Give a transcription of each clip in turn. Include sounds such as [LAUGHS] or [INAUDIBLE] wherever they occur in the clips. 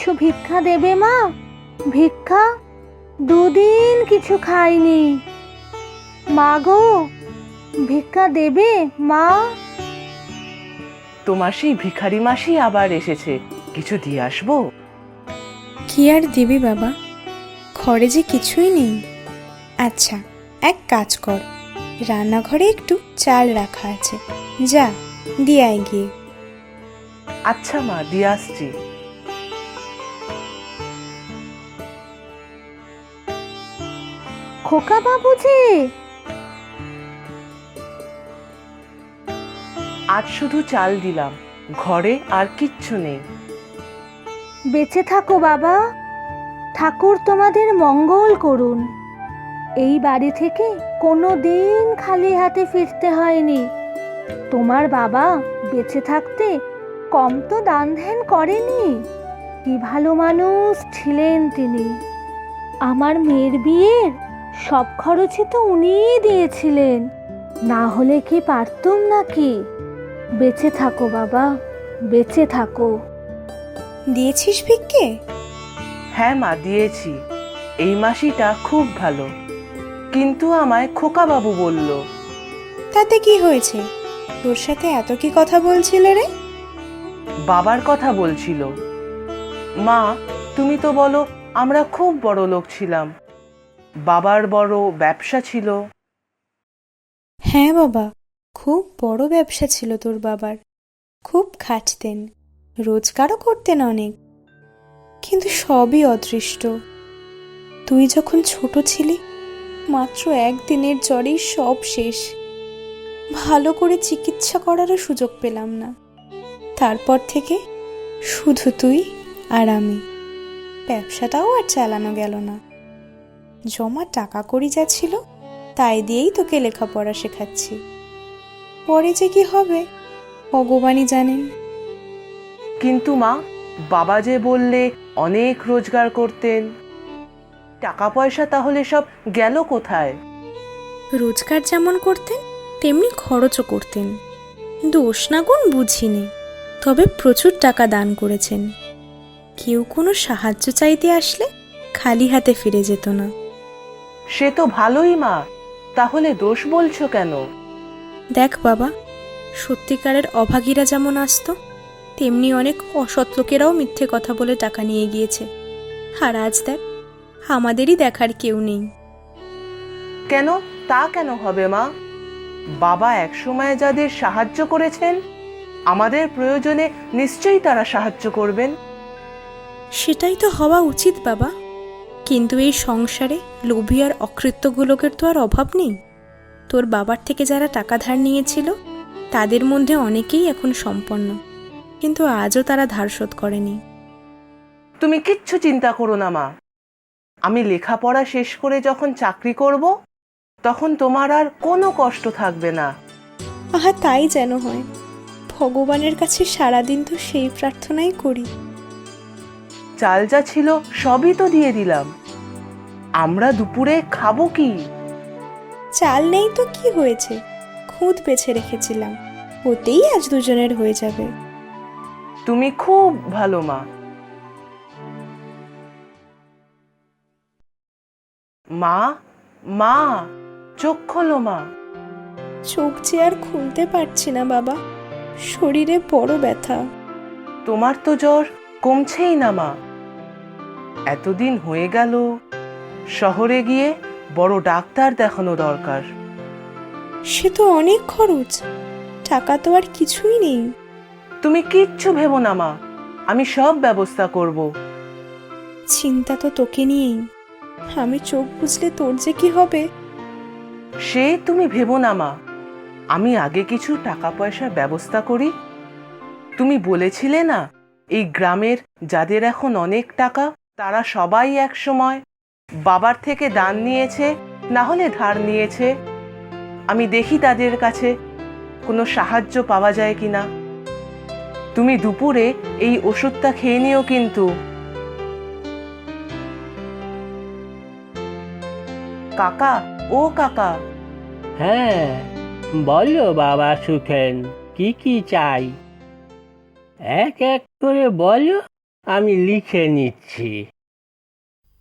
কিছু ভিক্ষা দেবে মা? ভিক্ষা? দুদিন কিছু খাইনি। মা গো ভিক্ষা দেবে মা? তোমার সেই ভিখারি মাসি আবার এসেছে। কিছু দিয়ে আসব? কি আর দিবি বাবা? ঘরে যে কিছুই নেই। আচ্ছা এক কাজ কর। রান্নাঘরে একটু চাল রাখা আছে। যা দিয়ে আয় গিয়ে। আচ্ছা মা দিয়ে আসছি। খোকা বাবু যে। আজ শুধু চাল দিলাম ঘরে আর কিচ্ছু নেই। বেঁচে থাকো বাবা ঠাকুর তোমাদের মঙ্গল করুন। এই বাড়ি থেকে কোনো দিন খালি হাতে ফিরতে হয়নি। তোমার বাবা বেঁচে থাকতে কম তো দান ধ্যান করেনি। কি ভালো মানুষ ছিলেন তিনি। আমার মেয়ের বিয়ের সব খরচই তো উনিই দিয়েছিলেন। না হলে কি পারতুম নাকি? বেঁচে থাকো বাবা বেঁচে থাকো। দিয়েছিস ভিক্ষে? হ্যাঁ মা দিয়েছি। এই মাসিটা খুব ভালো। কিন্তু আমায় খোকা বাবু বলল। তাতে কি হয়েছে? তোর সাথে এত কি কথা বলছিল রে? বাবার কথা বলছিল। মা তুমি তো বলো আমরা খুব বড় লোক ছিলাম। বাবার বড় ব্যবসা ছিল। হ্যাঁ বাবা, খুব বড় ব্যবসা ছিল তোর বাবার। খুব খাটতেন, রোজগারও করতেন অনেক। কিন্তু সবই অদৃষ্ট। তুই যখন ছোট ছিলি, মাত্র একদিনের জ্বরেই সব শেষ। ভালো করে চিকিৎসা করারও সুযোগ পেলাম না। তারপর থেকে শুধু তুই আর আমি। ব্যবসাটাও আর চালানো গেল না। জমা টাকা করি যা ছিল তাই দিয়েই তোকে লেখাপড়া শেখাচ্ছি। পরে যে কি হবে ভগবানই জানেন। কিন্তু মা বাবা যে বললে অনেক রোজগার করতেন। টাকা পয়সা তাহলে সব গেল কোথায়? রোজগার যেমন করতেন তেমনি খরচও করতেন। দোষ না গুণ বুঝিনি তবে প্রচুর টাকা দান করেছেন। কেউ কোনো সাহায্য চাইতে আসলে খালি হাতে ফিরে যেত না। সে তো ভালোই মা। তাহলে দোষ বলছো কেন? দেখ বাবা সত্যিকারের অভাগীরা যেমন আসতো তেমনি অনেক অসৎ লোকেরাও মিথ্যে কথা বলে টাকা নিয়ে গিয়েছে। আর আজ দেখ আমাদেরই দেখার কেউ নেই। কেন? তা কেন হবে মা? বাবা একসময় যাদের সাহায্য করেছেন আমাদের প্রয়োজনে নিশ্চয়ই তারা সাহায্য করবেন। সেটাই তো হওয়া উচিত বাবা। কিন্তু এই সংসারে লোভী আর অকৃত্যগুলোকের তো আর অভাব নেই। তোর বাবার থেকে যারা টাকা ধার নিয়েছিল তাদের মধ্যে অনেকেই এখন সম্পন্ন। কিন্তু আজও তারা ধার শোধ করেনি। তুমি কিচ্ছু চিন্তা করো না মা। আমি লেখাপড়া শেষ করে যখন চাকরি করব তখন তোমার আর কোনো কষ্ট থাকবে না। আহা তাই যেন হয়। ভগবানের কাছে সারাদিন তো সেই প্রার্থনাই করি। চাল যা ছিল সবই তো দিয়ে দিলাম। আমরা দুপুরে খাব কি? চাল নেই তো কি হয়েছে? খুঁত বেছে রেখেছিলাম। ওতেই আজ দুজনের হয়ে যাবে। তুমি খুব ভালো মা। মা মা চোখ খোলো মা। চোখ যে আর খুলতে পারছি না বাবা। শরীরে বড় ব্যথা। তোমার তো জ্বর কমছেই না মা। এতদিন হয়ে গেল শহরে গিয়ে বড় ডাক্তার দেখানো দরকার। সে তো অনেক খরচ। টাকা তো আর কিছুই নেই। তুমি কিচ্ছু ভেবো না মা। আমি সব ব্যবস্থা করব। চিন্তা তো তোকে নিয়েই। আমি চোখ বুঝলে তোর যে কি হবে? সে তুমি ভেবো না মা। আমি আগে কিছু টাকা পয়সার ব্যবস্থা করি। তুমি বলেছিলে না এই গ্রামের যাদের এখন অনেক টাকা তারা সবাই এক সময় বাবার থেকে দান নিয়েছে, না হলে ধার নিয়েছে। আমি দেখি তাদের কাছে কোনো সাহায্য পাওয়া যায় কি না। তুমি দুপুরে এই ওষুধটা খেয়ে নিও কিন্তু। কাকা, ও কাকা। হ্যাঁ বলো বাবা সুখেন, কি কি চাই? এক এক করে বলো, আমি লিখে নিচ্ছি।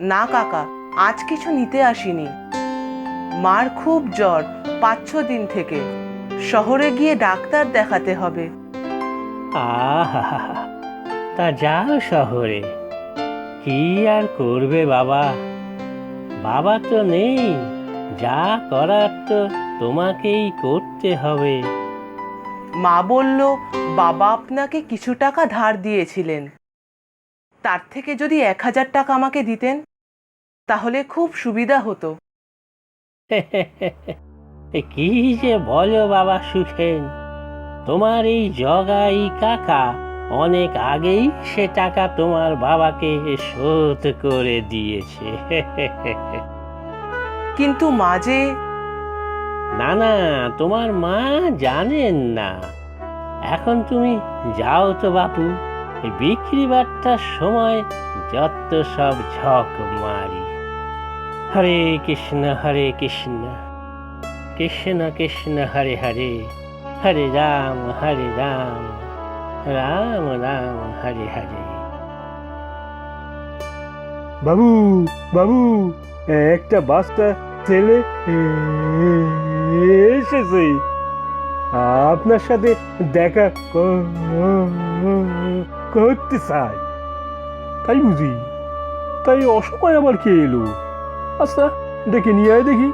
না কাকা আজ কিছু নিতে আসিনি। মার খুব জ্বর পাঁচ ছ দিন থেকে। শহরে গিয়ে ডাক্তার দেখাতে হবে। আহা তা যাও শহরে। কি আর করবে বাবা? বাবা তো নেই। যা করার তো তোমাকেই করতে হবে। মা বলল বাবা আপনাকে কিছু টাকা ধার দিয়েছিলেন। তার থেকে যদি এক হাজার টাকা আমাকে দিতেন তাহলে খুব সুবিধা হতো। [LAUGHS] কি যে বলো বাবা সুখেন? তোমার এই জগাই কাকা অনেক আগেই সে টাকা তোমার বাবাকে শোধ করে দিয়েছে। [LAUGHS] কিন্তু মাঝে না না তোমার মা জানেন না। এখন তুমি যাও তো বাপু। বিক্রি বার্তার সময় যত সব ঝক মারি। হরে কৃষ্ণ হরে কৃষ্ণ কৃষ্ণ কৃষ্ণ, হরে হরে হরে রাম হরে রাম রাম রাম, হরে হরে। বাবু বাবু, একটা বাচ্চা ছেলে এসেছে। আপনার সাথে দেখা করতে চাই। তাই বুঝি? তাই অসময় আবার কে এলো? আচ্ছা ডেকে নিয়ে আয় দেখি।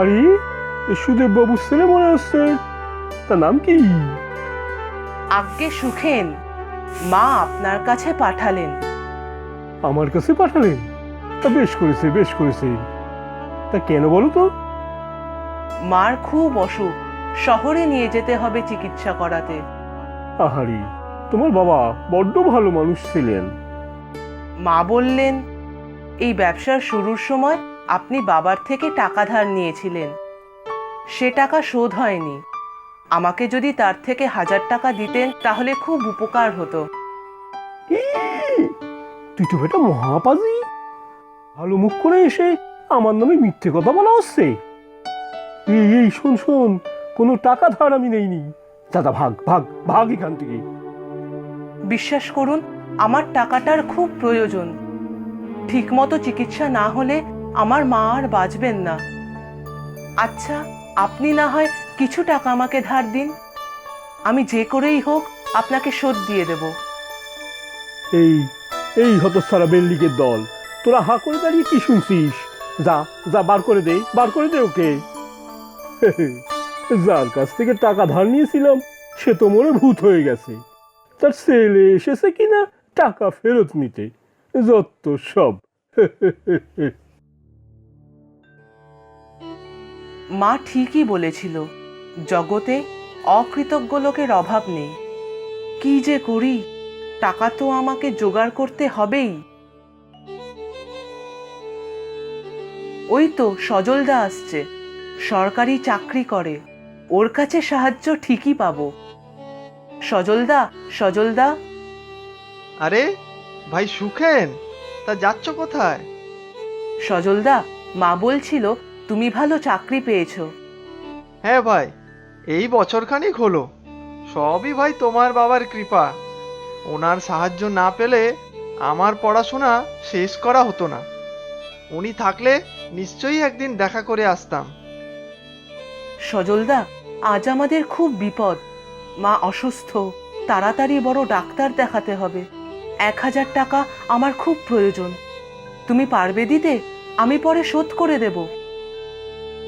আরে এ সুদেব বাবুর ছেলে মনে হচ্ছে। তার নাম কি? আজ্ঞে সুখেন মা আপনার কাছে পাঠালেন। আমার কাছে পাঠালেন? তা বেশ করেছে বেশ করেছে। তা কেন বলো তো? মার খুব অসুখ। শহরে নিয়ে যেতে হবে চিকিৎসা করাতে। আহারি তোমার বাবা বড্ড ভালো মানুষ ছিলেন। মা বললেন এই ব্যবসার শুরুর সময় আপনি বাবার থেকে টাকা ধার নিয়েছিলেন। সে টাকা শোধ হয়নি। আমাকে যদি তার থেকে হাজার টাকা দিতেন তাহলে খুব উপকার হতো। তুই তো বেটা মহাপাজি। ভালো মুখ করে এসে আমার নামে মিথ্যে কথা বলা হচ্ছে। এই এই শোন শোন কোনো টাকা ধার আমি নেইনি। দাদা ভাগ ভাগ ভাগ এখান থেকে। বিশ্বাস করুন আমার টাকাটার খুব প্রয়োজন। ঠিকমতো চিকিৎসা না হলে আমার মা আর বাঁচবেন না। আচ্ছা আপনি না হয় কিছু টাকা আমাকে ধার দিন। আমি যে করেই হোক আপনাকে শোধ দিয়ে দেব। এই এই হতসারা বেল্লিকের দল তোরা হা করে দাঁড়িয়ে কি শুনছিস? যা যা বার করে দে বার করে দে ওকে। [LAUGHS] যার কাছ থেকে টাকা ধার নিয়েছিলাম, সে তো মনে ভূত হয়ে গেছে। তার ছেলে এসেছে কিনা, টাকা ফেরত নিতে। যত সব। [LAUGHS] মা ঠিকই বলেছিল, জগতে অকৃতজ্ঞ লোকের অভাব নেই। কি যে করি, টাকা তো আমাকে জোগাড় করতে হবেই। ওই তো সজলদা আসছে। সরকারি চাকরি করে। ওর কাছে সাহায্য ঠিকই পাবো। সজলদা সজলদা। আরে ভাই সুখেন তা যাচ্ছ কোথায়? সজলদা মা বলছিল তুমি ভালো চাকরি পেয়েছ। হ্যাঁ ভাই এই বছরখানিক হলো। সবই ভাই তোমার বাবার কৃপা। ওনার সাহায্য না পেলে আমার পড়াশোনা শেষ করা হতো না। উনি থাকলে নিশ্চয়ই একদিন দেখা করে আসতাম। সজলদা, আজ আমাদের খুব বিপদ। মা অসুস্থ, তাড়াতাড়ি বড় ডাক্তার দেখাতে হবে। এক হাজার টাকা আমার খুব প্রয়োজন। তুমি পারবে দিতে? আমি পরে শোধ করে দেব।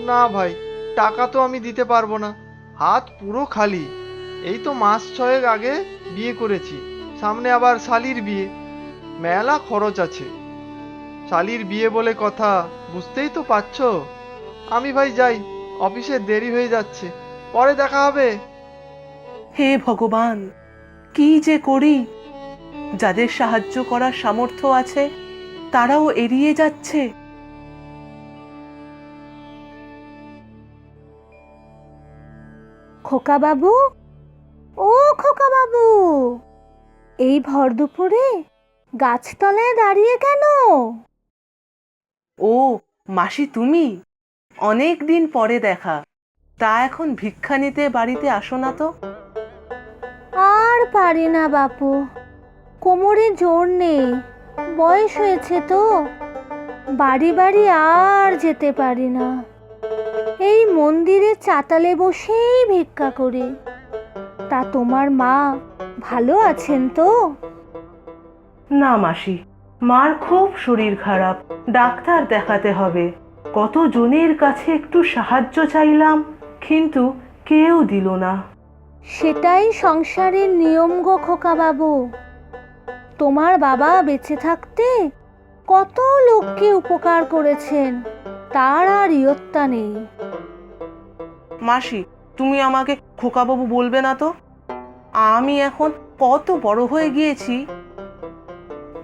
না ভাই, টাকা তো আমি দিতে পারব না। হাত পুরো খালি। এই তো মাস ছয়েক আগে বিয়ে করেছি। সামনে আবার শালির বিয়ে। মেলা খরচ আছে। শালির বিয়ে বলে কথা বুঝতেই তো পারছ? আমি ভাই যাই। অফিসে দেরি হয়ে যাচ্ছে। পরে দেখা হবে। হে ভগবান কি যে করি? যাদের সাহায্য করার সামর্থ্য আছে তারাও এড়িয়ে যাচ্ছে। খোকা বাবু ও খোকা বাবু এই ভর দুপুরে গাছতলায় দাঁড়িয়ে কেন? ও মাসি তুমি? অনেক দিন পরে দেখা। তা এখন ভিক্ষা নিতে বাড়িতে আসো না তো। আর পারি না বাপু। কোমরে জোর নেই। বয়স হয়েছে তো। বাড়ি বাড়ি আর যেতে পারি না। এই মন্দিরে চাতালে বসেই ভিক্ষা করি। তা তোমার মা ভালো আছেন তো? না মাসি মার খুব শরীর খারাপ। ডাক্তার দেখাতে হবে। কত জনের কাছে একটু সাহায্য চাইলাম কিন্তু কেউ দিল না। সেটাই সংসারের নিয়ম গো খোকা বাবু তোমার বাবা বেঁচে থাকতে কত লোককে উপকার করেছেন তার আর ইয়ত্তা নেই। মাসি তুমি আমাকে খোকাবাবু বলবে না তো? আমি এখন কত বড় হয়ে গিয়েছি।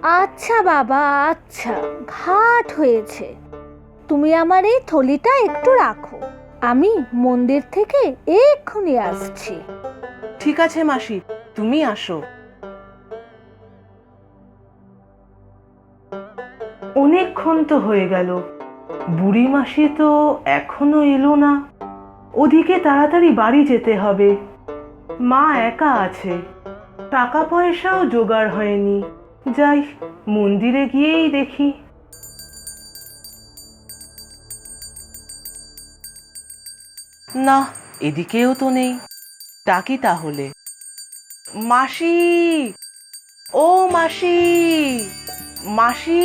আচ্ছা বাবা আচ্ছা ঘাট হয়েছে। তুমি আমার এই থলিটা একটু রাখো। আমি মন্দির থেকে এক্ষুনি আসছি। ঠিক আছে মাসি, তুমি আসো। অনেকক্ষণ তো হয়ে গেল। বুড়ি মাসি তো এখনও এলো না। ওদিকে তাড়াতাড়ি বাড়ি যেতে হবে। মা একা আছে। টাকা পয়সাও জোগাড় হয়নি। যাই, মন্দিরে গিয়েই দেখি। না এদিকেও তো নেই। ডাকি তাহলে। মাসি! ও মাসি! মাসি!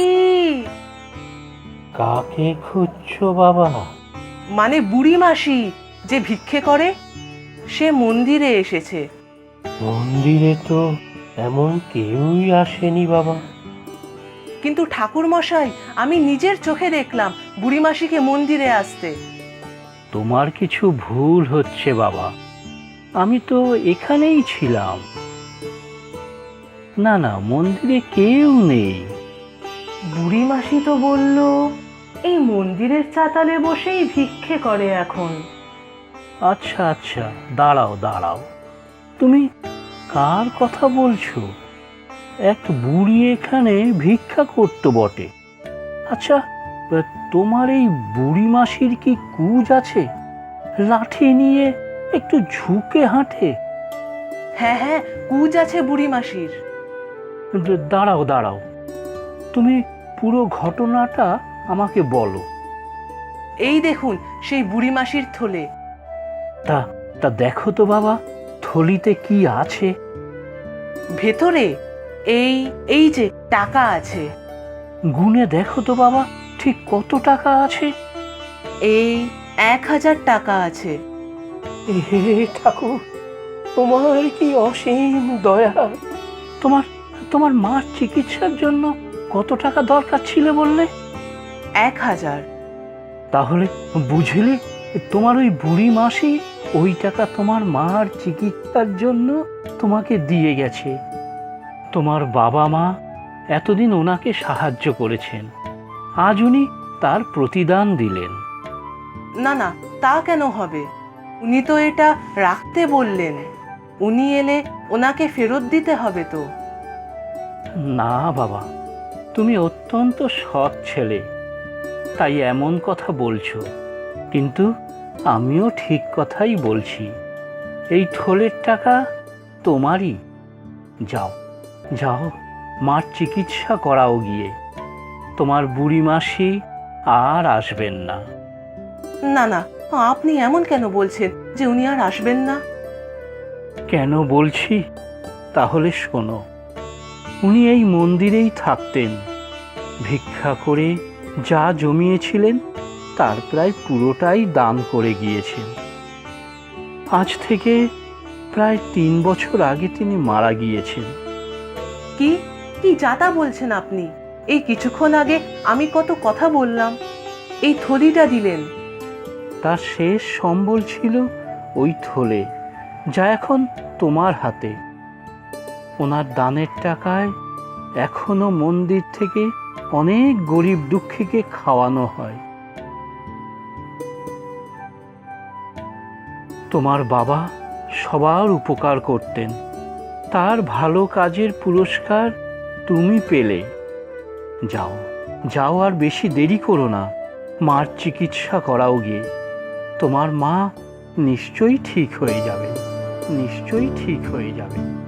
কাকে খুঁজছো বাবা? মানে বুড়ি মাসি যে ভিক্ষে করে সে মন্দিরে এসেছে। মন্দিরে তো এমন কেউই আসেনি বাবা। কিন্তু ঠাকুর মশাই আমি নিজের চোখে দেখলাম বুড়ি মাসিকে মন্দিরে আসতে। তোমার কিছু ভুল হচ্ছে বাবা। আমি তো এখানেই ছিলাম। না না মন্দিরে কেউ নেই। বুড়ি মাসি তো বলল এই মন্দিরের চাতালে বসেই ভিক্ষে করে এখন। আচ্ছা আচ্ছা দাঁড়াও দাঁড়াও। তুমি কার কথা বলছো? এক বুড়ি এখানে ভিক্ষা করতো বটে। আচ্ছা তোমার এই বুড়ি মাসির কি কুজ আছে? লাঠি নিয়ে একটু ঝুঁকে হাঁটে। হ্যাঁ হ্যাঁ কুজ আছে বুড়ি মাসির। দাঁড়াও দাঁড়াও। তুমি পুরো ঘটনাটা আমাকে বলো। এই দেখুন সেই বুড়ি মাসির থলে। তা তা দেখো তো বাবা থলিতে কি আছে? ভেতরে? এই এই যে টাকা আছে। গুনে দেখো তো বাবা। ঠিক কত টাকা আছে? এই এক হাজার টাকা আছে। হে ঠাকুর তোমার কি অসীম দয়া? তোমার তোমার মার চিকিৎসার জন্য কত টাকা দরকার ছিল বললে? এক হাজার। তাহলে বুঝলে তোমার ওই বুড়ি মাসি ওই টাকা তোমার মার চিকিৎসার জন্য তোমাকে দিয়ে গেছে। তোমার বাবা মা এতদিন ওনাকে সাহায্য করেছেন। আজ উনি তার প্রতিদান দিলেন। না না তা কেন হবে? উনি তো এটা রাখতে বললেন। উনি এলে ওনাকে ফেরত দিতে হবে তো। না বাবা তুমি অত্যন্ত সৎ ছেলে তাই এমন কথা বলছো। কিন্তু আমিও ঠিক কথাই বলছি। এই থলের টাকা তোমারই। যাও যাও মার চিকিৎসা করাও গিয়ে। তোমার বুড়ি মাসি আর আসবেন না। না না আপনি এমন কেন বলছেন যে উনি আর আসবেন না? কেন বলছি? তাহলে শোনো উনি এই মন্দিরেই থাকতেন। ভিক্ষা করে যা জমিয়েছিলেন তার প্রায় পুরোটাই দান করে গিয়েছেন। আজ থেকে প্রায় তিন বছর আগে তিনি মারা গিয়েছেন। কি? কি যাতা বলছেন আপনি? এই কিছুক্ষণ আগে আমি কত কথা বললাম। এই থলিটা দিলেন। তার শেষ সম্বল ছিল ওই থলে, যা এখন তোমার হাতে। ওনার দানের টাকায় এখনও মন্দির থেকে অনেক গরিব দুঃখীকে খাওয়ানো হয়। তোমার বাবা সবার উপকার করতেন। তার ভালো কাজের পুরস্কার তুমি পেলে। যাও যাও আর বেশি দেরি করো না। মার চিকিৎসা করাও গিয়ে। তোমার মা নিশ্চয়ই ঠিক হয়ে যাবে, নিশ্চয়ই ঠিক হয়ে যাবে।